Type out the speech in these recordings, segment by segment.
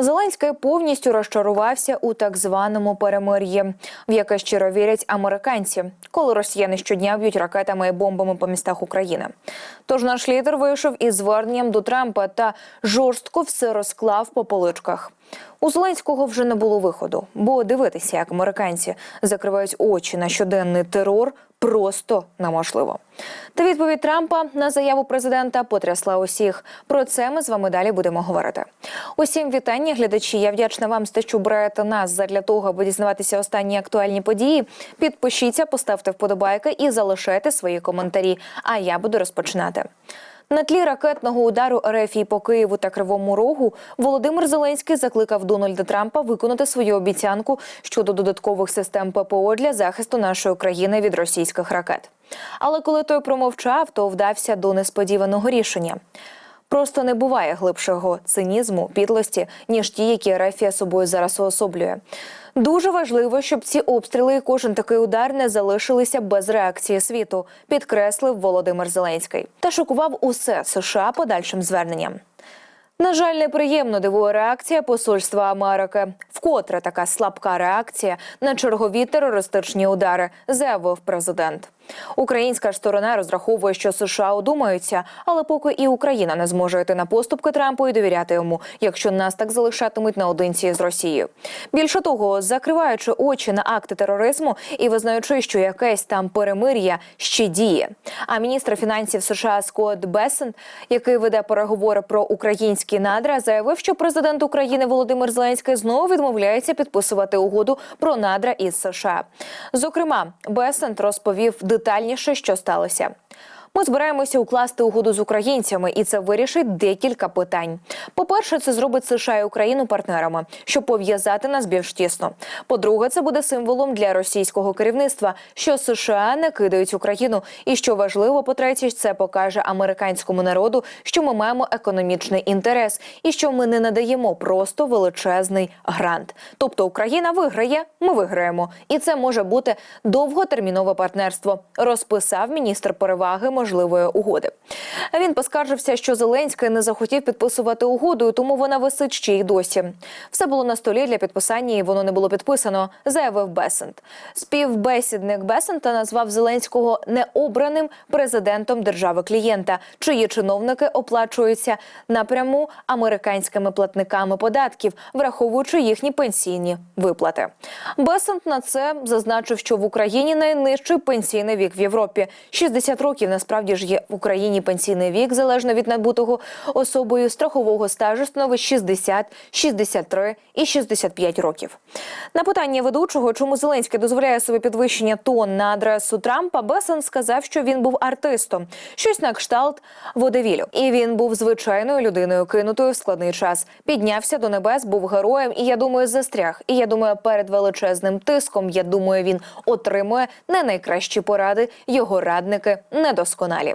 Зеленський повністю розчарувався у так званому перемир'ї, в яке щиро вірять американці, коли росіяни щодня б'ють ракетами і бомбами по містах України. Тож наш лідер вийшов із зверненням до Трампа та жорстко все розклав по поличках. У Зеленського вже не було виходу, бо дивитися, як американці закривають очі на щоденний терор, просто неможливо. Та відповідь Трампа на заяву президента потрясла усіх. Про це ми з вами далі будемо говорити. Усім вітання, глядачі. Я вдячна вам за що берете нас задля того, аби дізнаватися останні актуальні події. Підпишіться, поставте вподобайки і залишайте свої коментарі. А я буду розпочинати. На тлі ракетного удару РФІ по Києву та Кривому Рогу Володимир Зеленський закликав Дональда Трампа виконати свою обіцянку щодо додаткових систем ППО для захисту нашої країни від російських ракет. Але коли той промовчав, то вдався до несподіваного рішення. Просто не буває глибшого цинізму, підлості, ніж ті, які Рефія собою зараз уособлює. Дуже важливо, щоб ці обстріли і кожен такий удар не залишилися без реакції світу, підкреслив Володимир Зеленський та шокував усе США подальшим зверненням. На жаль, неприємно дивує реакція посольства Америки. Вкотре така слабка реакція на чергові терористичні удари, заявив президент. Українська сторона розраховує, що США одумаються, але поки і Україна не зможе йти на поступки Трампу і довіряти йому, якщо нас так залишатимуть наодинці з Росією. Більше того, закриваючи очі на акти тероризму і визнаючи, що якесь там перемир'я ще діє. А міністр фінансів США Скотт Бесент, який веде переговори про українські надра, заявив, що президент України Володимир Зеленський знову відмовляється підписувати угоду про надра із США. Зокрема, Бесент розповів детальніше, що сталося. Ми збираємося укласти угоду з українцями, і це вирішить декілька питань. По-перше, це зробить США і Україну партнерами, щоб пов'язати нас більш тісно. По-друге, це буде символом для російського керівництва, що США не кидають Україну. І що важливо, по-третє, це покаже американському народу, що ми маємо економічний інтерес і що ми не надаємо просто величезний грант. Тобто Україна виграє, ми виграємо, і це може бути довготермінове партнерство. Розписав міністр переваги можливої угоди. Він поскаржився, що Зеленський не захотів підписувати угоду, тому вона висить ще й досі. Все було на столі для підписання, і воно не було підписано, заявив Бесент. Співбесідник Бесента назвав Зеленського необраним президентом держави клієнта, чиї чиновники оплачуються напряму американськими платниками податків, враховуючи їхні пенсійні виплати. Бесент на це зазначив, що в Україні найнижчий пенсійний вік в Європі 60 років. Насправді ж є в Україні пенсійний вік залежно від набутого особою страхового стажу становить 60, 63 і 65 років. На питання ведучого, чому Зеленський дозволяє собі підвищення тон на адресу Трампа, Бесен сказав, що він був артистом, щось на кшталт водевілю. І він був звичайною людиною, кинутою в складний час. Піднявся до небес, був героєм, і я думаю, застряг. І я думаю, перед величезним тиском. Я думаю, він отримує не найкращі поради. Його радники недосконалі.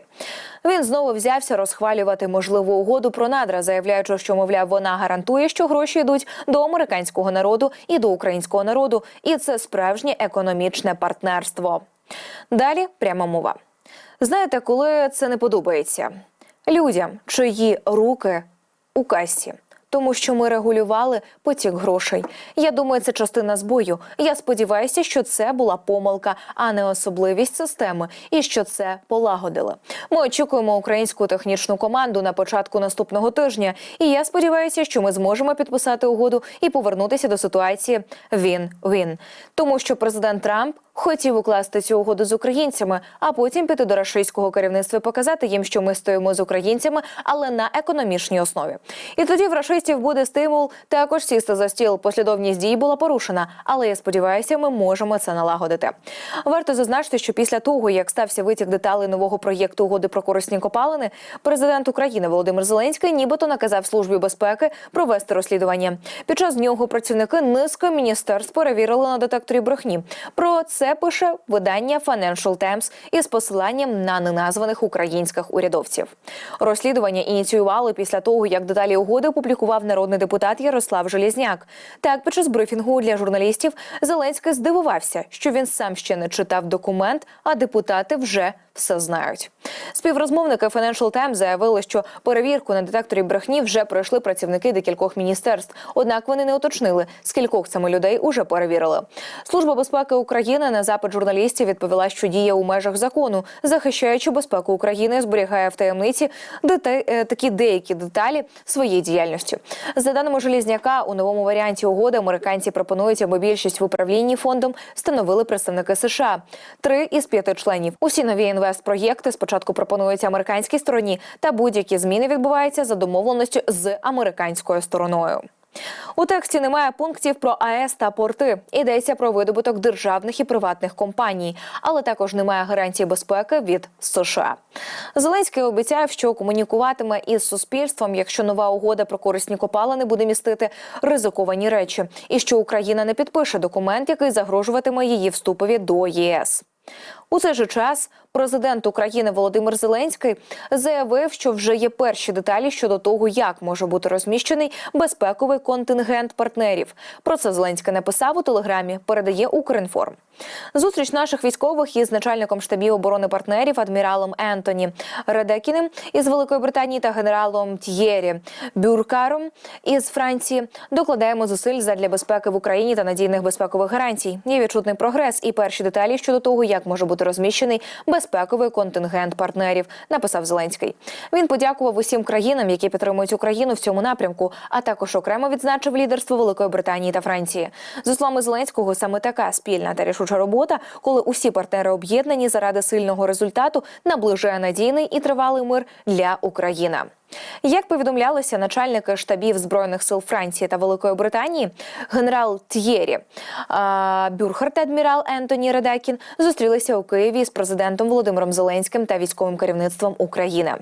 Він знову взявся розхвалювати можливу угоду про надра, заявляючи, що мовляв, вона гарантує, що гроші йдуть до американського народу і до українського народу, і це справжнє економічне партнерство. Далі пряма мова. Знаєте, коли це не подобається людям, чиї руки у касі. Тому що ми регулювали потік грошей. Я думаю, це частина збою. Я сподіваюся, що це була помилка, а не особливість системи, і що це полагодили. Ми очікуємо українську технічну команду на початку наступного тижня. І я сподіваюся, що ми зможемо підписати угоду і повернутися до ситуації він-він. Тому що президент Трамп. Хотів укласти цю угоду з українцями, а потім піти до рашистського керівництва і показати їм, що ми стоїмо з українцями, але на економічній основі. І тоді в рашистів буде стимул також сісти за стіл. Послідовність дій була порушена, але я сподіваюся, ми можемо це налагодити. Варто зазначити, що після того, як стався витік деталей нового проєкту угоди про корисні копалини, президент України Володимир Зеленський нібито наказав службі безпеки провести розслідування. Під час нього працівники низки міністерств перевірили на детекторі брехні. Про це пише видання Financial Times із посиланням на неназваних українських урядовців. Розслідування ініціювали після того, як деталі угоди опублікував народний депутат Ярослав Желізняк. Так, під час брифінгу для журналістів Зеленський здивувався, що він сам ще не читав документ, а депутати вже все знають. Співрозмовники Financial Times заявили, що перевірку на детекторі брехні вже пройшли працівники декількох міністерств. Однак вони не уточнили, скількох саме людей уже перевірили. Служба безпеки України на запит журналістів відповіла, що діє у межах закону, захищаючи безпеку України, зберігає в таємниці дете- е, такі деякі деталі своєї діяльності. За даними Желізняка, у новому варіанті угоди американці пропонують, аби більшість в управлінні фондом становили представники США. Три із п'яти членів. Усі нові інвестпроєкти спочатку пропонуються американській стороні, та будь-які зміни відбуваються за домовленістю з американською стороною. У тексті немає пунктів про АЕС та порти. Йдеться про видобуток державних і приватних компаній, але також немає гарантії безпеки від США. Зеленський обіцяв, що комунікуватиме із суспільством, якщо нова угода про корисні копалини буде містити ризиковані речі, і що Україна не підпише документ, який загрожуватиме її вступові до ЄС. У цей же час президент України Володимир Зеленський заявив, що вже є перші деталі щодо того, як може бути розміщений безпековий контингент партнерів. Про це Зеленський написав у телеграмі. Передає Укрінформ. Зустріч наших військових із начальником штабів оборони партнерів адміралом Ентоні Редекіним із Великої Британії та генералом Т'єрі Бюркаром із Франції докладаємо зусиль задля безпеки в Україні та надійних безпекових гарантій. Є відчутний прогрес і перші деталі щодо того, як може бути розміщений безпековий контингент партнерів, написав Зеленський. Він подякував усім країнам, які підтримують Україну в цьому напрямку, а також окремо відзначив лідерство Великої Британії та Франції. За словами Зеленського, саме така спільна та рішуча робота, коли усі партнери об'єднані заради сильного результату, наближає надійний і тривалий мир для України. Як повідомлялися начальники штабів збройних сил Франції та Великої Британії, генерал Т'єрі а, Бюрхер та адмірал Ентоні Редекін зустрілися у Києві з президентом Володимиром Зеленським та військовим керівництвом України.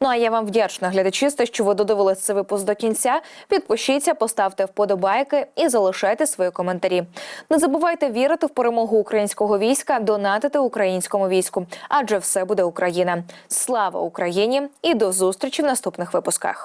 Ну а я вам вдячна глядачі, за що ви додивились цей випуск до кінця. Підпишіться, поставте вподобайки і залишайте свої коментарі. Не забувайте вірити в перемогу українського війська, донатити українському війську, адже все буде Україна. Слава Україні і до зустрічі в наступних випусках.